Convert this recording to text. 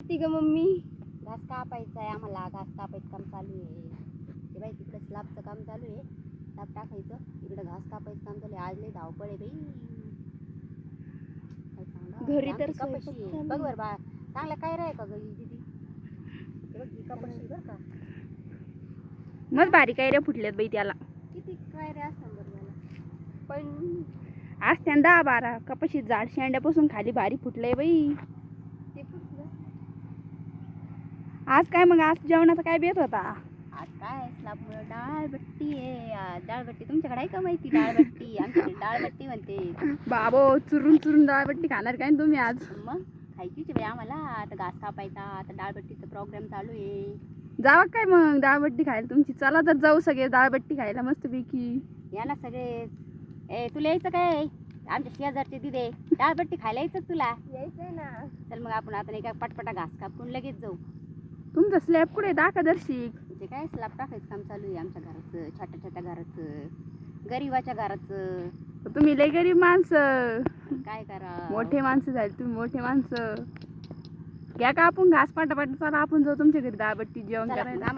ती ग मम्मी. घास कापायचा आहे आम्हाला. घास कापायचं काम चालू आहे. ते बाई तिकडं स्लाबचं काम चालू आहे. स्लाब टाकायचं. इकडं घास कापायचं काम चालू आहे. आज लई धावपळ आहे बाई? घरी तर कपाशी आहे. बघ बरं बा. चांगलं काय राय का गं ही दीदी? हे बघ ही कपाशी बरं का. मग भारी काय रे फुटल्यात बाई त्याला. किती काय रे असतं बरं मला पण आज त्यानं दहा बारा. कपाशी झाड शेंड्यापासून खाली भारी फुटलंय बाई ते कुठलं आज काय मग? आज जेवणाचा काय बेत होता? आज काय? स्लाबमुळं डाळबट्टी आहे. आज डाळबट्टी तुमच्याकडे आहे का माहिती? डाळबट्टी आमच्याकडे डाळबट्टी म्हणते. बाबो चुरून चुरून डाळबट्टी खाणार काय न तुम्ही आज? मग खायचीच बाई आम्हाला. आता घास कापायचा. आता डाळबट्टीचा प्रोग्राम चालू आहे. जावा काय मग डाळबट्टी खायला तुमची? चला तर जाऊ सगळे डाळबट्टी खायला मस्तपैकी. या ना सगळे. ए तुला यायचं काय? आमच्या शेजारचे दिदे. डाळबट्टी खायला यायचं का तुला? यायचंय ना. चल मग आपण आता नाही का पटपटा घास कापून लगेच जाऊ. तुमचा स्लॅब कुठे दाखा दर्शिक ते काय स्लाब टाकायचं काम चालू आहे आमच्या घराचं छोट्या छोट्या घराचं गरीबाच्या घराचं. तुम्ही लय गरीब माणसं. काय करा? मोठे माणसं झाले तुम्ही मोठे माणसं. घ्या का आपण घास पाटा पाटा चला आपण जाऊ तुमच्या घरी डाळबट्टी जेवण करायला.